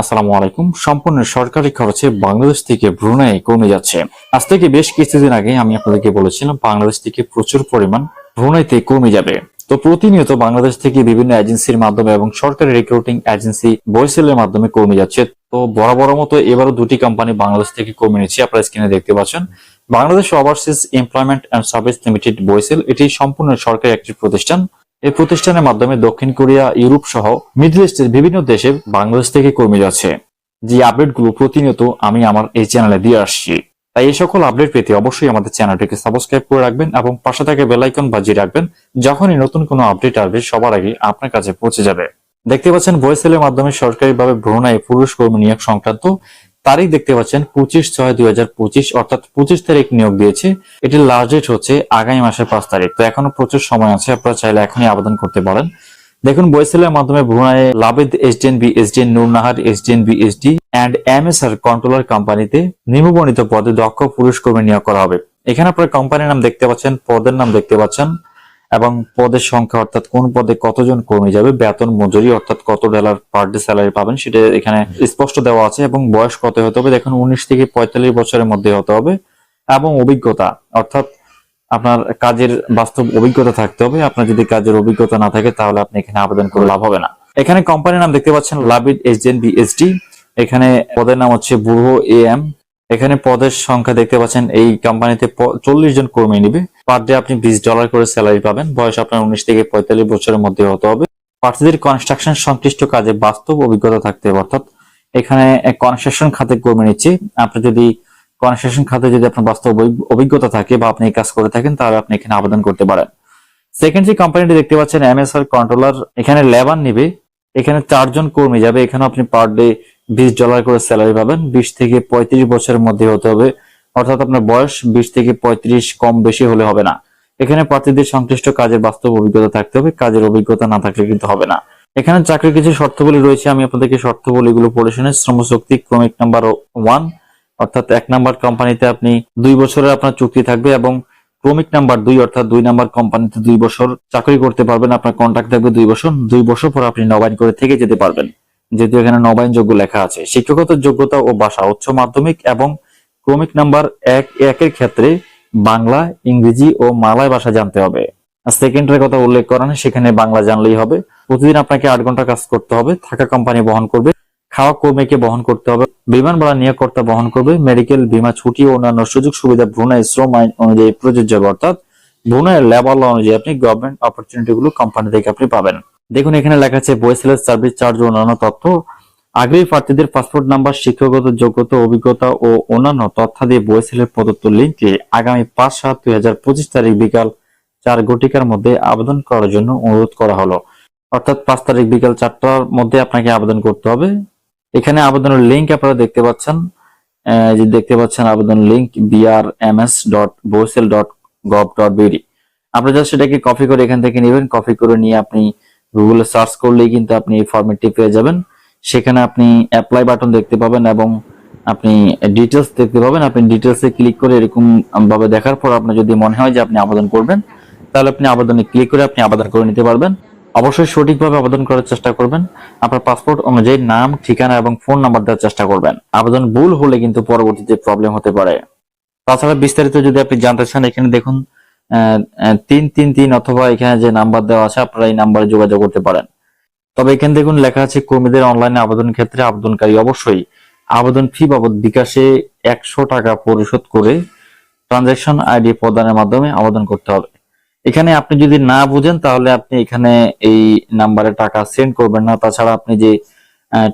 আসসালামু আলাইকুম। সম্পূর্ণ সরকারি খরচে বাংলাদেশ থেকে ব্রুনাই কমে যাচ্ছে। আজ থেকে বেশ কিছুদিন আগে আমি আপনাদেরকে বলেছিলাম, বাংলাদেশ থেকে প্রচুর পরিমাণ ব্রুনাইতে কমে যাবে। তো প্রতিনিয়ত বাংলাদেশ থেকে বিভিন্ন এজেন্সির মাধ্যমে এবং সরকারি রিক্রুটিং এজেন্সি বয়সেলের মাধ্যমে কমে যাচ্ছে। তো বড় মতো এবারও দুটি কোম্পানি বাংলাদেশ থেকে কমে নিচ্ছে আপনারা স্ক্রিনে দেখতে পাচ্ছেন। Bangladesh overseas employment and service limited BOESL এটি সম্পূর্ণ সরকারি একটি প্রতিষ্ঠান। এই প্রতিষ্ঠানের মাধ্যমে দক্ষিণ কোরিয়া, ইউরোপ সহ মিডল ইস্টের বিভিন্ন দেশে বাংলাদেশ থেকে কমে যাচ্ছে। যে আপডেটগুলো প্রতিনিয়ত আমি আমার এই চ্যানেলে দিয়ে আসছি। তাই এই সকল আপডেট পেতে অবশ্যই আমাদের চ্যানেলটিকে সাবস্ক্রাইব করে রাখবেন এবং পাশে থাকে বেলাইকন বাজিয়ে রাখবেন যখনই নতুন কোনো আপডেট আসবে সবার আগে আপনার কাছে পৌঁছে যাবে। দেখতে পাচ্ছেন ভয়েসেলের মাধ্যমে সরকারিভাবে ভ্রমণায় পুরুষ কর্মী নিয়োগ সংক্রান্ত তারিখ দেখতে পাচ্ছেন পঁচিশ ছয় দুই হাজার পঁচিশ, অর্থাৎ পঁচিশ তারিখ নিয়োগ দিয়েছে। এটির লাস্ট ডেট হচ্ছে আগামী মাসের পাঁচ তারিখ। তো এখনও প্রচুর সময় আছে, আপনারা চাইলে এখনই আবেদন করতে পারেন। দেখুন বয়সেলের মাধ্যমে ভ্রুণায় লাভেদ SDN B SDN Nurnahar SDN B SD and M S MSR controller কোম্পানিতে নিম্নবর্ণিত পদে দক্ষ পুরুষ কর্মী নিয়োগ করা হবে। এখানে আপনার কোম্পানির নাম দেখতে পাচ্ছেন, পদের নাম দেখতে পাচ্ছেন এবং পদের সংখ্যা অর্থাৎ কোন পদে কতজন কর্মী যাবে, বেতন, মজুরি অর্থাৎ কত ডলার পার ডে স্যালারি পাবেন, সেটা এখানে স্পষ্ট দেওয়া আছে এবং বয়স কত হতে হবে, দেখুন উনিশ থেকে পঁয়তাল্লিশ বছরের মধ্যে হতে হবে এবং অভিজ্ঞতা, অর্থাৎ আপনার কাজের বাস্তব অভিজ্ঞতা থাকতে হবে, আপনার যদি কাজের অভিজ্ঞতা না থাকে তাহলে আপনি এখানে আবেদন করে লাভ হবে না। এখানে কোম্পানির নাম দেখতে পাচ্ছেন লাভিড এসজেন বিএসডি এখানে পদের নাম হচ্ছে বুড়ো এ এম এখানে পদের সংখ্যা দেখতে পাচ্ছেন, এই কোম্পানিতে চল্লিশ জন কর্মী নিবে। পার ডে আপনি বিশ ডলার করে স্যালারি পাবেন। বয়স আপনার উনিশ থেকে পঁয়তাল্লিশ বছরের মধ্যে হতে হবে। প্রার্থীদের কনস্ট্রাকশন সংশ্লিষ্ট কাজে বাস্তব অভিজ্ঞতা থাকতে হবে, অর্থাৎ এখানে কনস্ট্রাকশন খাতে কর্মী নিচ্ছি। আপনি যদি কনস্ট্রাকশন খাতে যদি আপনার বাস্তব অভিজ্ঞতা থাকে বা আপনি এই কাজ করে থাকেন, তাহলে আপনি এখানে আবেদন করতে পারেন। সেকেন্ড যে কোম্পানিটি দেখতে পাচ্ছেন এমএসআর কন্ট্রোলার এখানে লেবার নিবে। এখানে চারজন কর্মী যাবে। এখানে আপনি পার ডে বিশ ডলার করে স্যালারি পাবেন। বিশ থেকে পঁয়ত্রিশ বছরের মধ্যে হতে হবে। অর্থাৎ আপনার বয়স বিশ থেকে পঁয়ত্রিশ কম বেশি হলে হবে না। এখানে প্রার্থীদের সংশ্লিষ্ট কাজের বাস্তব অভিজ্ঞতা থাকতে হবে। কাজের অভিজ্ঞতা না থাকলে কিন্তু হবে না। এখানে চাকরির কিছু শর্তাবলী রয়েছে। আমি আপনাদেরকে শর্তাবলীগুলো পড়ে শুনে শ্রমশক্তি ক্রমিক নাম্বার ওয়ান, অর্থাৎ এক নাম্বার কোম্পানিতে আপনি দুই বছরের আপনার চুক্তি থাকবে এবং ক্রমিক নাম্বার দুই, অর্থাৎ দুই নাম্বার কোম্পানিতে দুই বছর চাকরি করতে পারবেন। আপনার কন্ট্রাক্ট থাকবে দুই বছর। দুই বছর পর আপনি নবায়ন করে থেকে যেতে পারবেন। যেহেতু এখানে নবায়ন যোগ্য লেখা আছে। শিক্ষাগত যোগ্যতা ও ভাষা উচ্চ মাধ্যমিক এবং ক্রমিক নাম্বার এক একের ক্ষেত্রে বাংলা ইংরেজি ও মালয় ভাষা জানতে হবে। সেকেন্ডের কথা উল্লেখ করা নেই, সেখানে বাংলা জানলেই হবে। প্রতিদিন আপনাকে আট ঘণ্টা কাজ করতে হবে থাকা কোম্পানি বহন করবে খাওয়া কর্মীকে বহন করতে হবে বিমান ভাড়া নিয়োগকর্তা বহন করবে মেডিকেল বীমা ছুটি ও অন্যান্য সুযোগ সুবিধা ভ্রুণায় শ্রম আইন অনুযায়ী প্রযোজ্য অর্থাৎ ভ্রুণায় লেবার ল অনুযায়ী আপনি গভর্নমেন্ট অপরচুনিটি গুলো কোম্পানি থেকে আপনি পাবেন। দেখুন, এখানে লেখা আছে বয়েসেলের সার্ভিস চার্জ ও অন্যান্য তথ্য। আগ্রহী প্রার্থীদের পাসপোর্ট নাম্বার, শিক্ষাগত যোগ্যতা, অভিজ্ঞতা ও অন্যান্য তথ্য তথ্যাদি বয়েসেলের প্রদত্ত লিঙ্কে আগামী পাঁচ সাত দুই হাজার পঁচিশ তারিখ বিকাল চার ঘটিকার মধ্যে আবেদন করার জন্য অনুরোধ করা হলো। অর্থাৎ পাঁচ তারিখ বিকাল চারটার মধ্যে আপনাকে আবেদন করতে হবে। এখানে আবেদনের লিঙ্ক আপনারা দেখতে পাচ্ছেন। যে দেখতে পাচ্ছেন আবেদন link BR M S dot BOESL dot gov dot BD আপনি জাস্ট সেটাকে কপি করে এখান থেকে নেবেন। কপি করে নিয়ে আপনি গুগলে সার্চ করলেই কিন্তু আপনি এই ফরম্যাটটি পেয়ে যাবেন। সেখানে আপনি অ্যাপ্লাই বাটন দেখতে পাবেন এবং আপনি ডিটেলস দেখতে পাবেন। আপনি ডিটেলসে ক্লিক করে এরকম ভাবে দেখার পর আপনার যদি মনে হয় যে আপনি আবেদন করবেন, তাহলে আপনি আবেদনে ক্লিক করে আপনি আবেদন করে নিতে পারবেন। অবশ্যই সঠিকভাবে আবেদন করার চেষ্টা করবেন। আপনার পাসপোর্ট অনুযায়ী নাম, ঠিকানা এবং ফোন নাম্বার দেওয়ার চেষ্টা করবেন। আবেদন ভুল হলে কিন্তু পরবর্তীতে প্রবলেম হতে পারে। তাছাড়া বিস্তারিত যদি আপনি জানতে চান, এখানে দেখুন তিন তিন তিন অথবা এখানে যে নাম্বার দেওয়া আছে, আপনারা এই নাম্বারে যোগাযোগ করতে পারেন। তবে এখানে দেখুন লেখা আছে, কর্মীদের অনলাইনে আবেদনের ক্ষেত্রে আবেদনকারী অবশ্যই আবেদন ফি বাবদ বিকাশে একশো টাকা পরিশোধ করে ট্রানজাকশন আইডি প্রদানের মাধ্যমে আবেদন করতে হবে। এখানে আপনি যদি না বুঝেন, তাহলে আপনি এখানে এই নাম্বারে টাকা সেন্ড করবেন না। তাছাড়া আপনি যে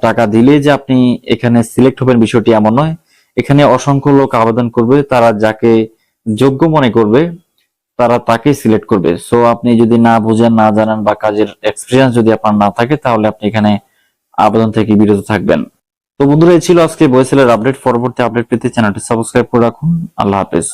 টাকা দিলে যে আপনি এখানে সিলেক্ট হবেন বিষয়টি এমন নয়। এখানে অসংখ্য লোক আবেদন করবে, তারা যাকে যোগ্য মনে করবে তারা তাকে সিলেক্ট করবে। সো আপনি যদি না বুঝেন, না জানেন বা কাজের এক্সপিরিয়েন্স যদি আপনার না থাকে, তাহলে আপনি এখানে আবেদন থেকে বিরত থাকবেন। তো বন্ধুরা, এই ছিল আজকে বয়সেলের আপডেট পরবর্তী আপডেট পেতে চ্যানেলটি সাবস্ক্রাইব করে রাখুন। আল্লাহ হাফেজ।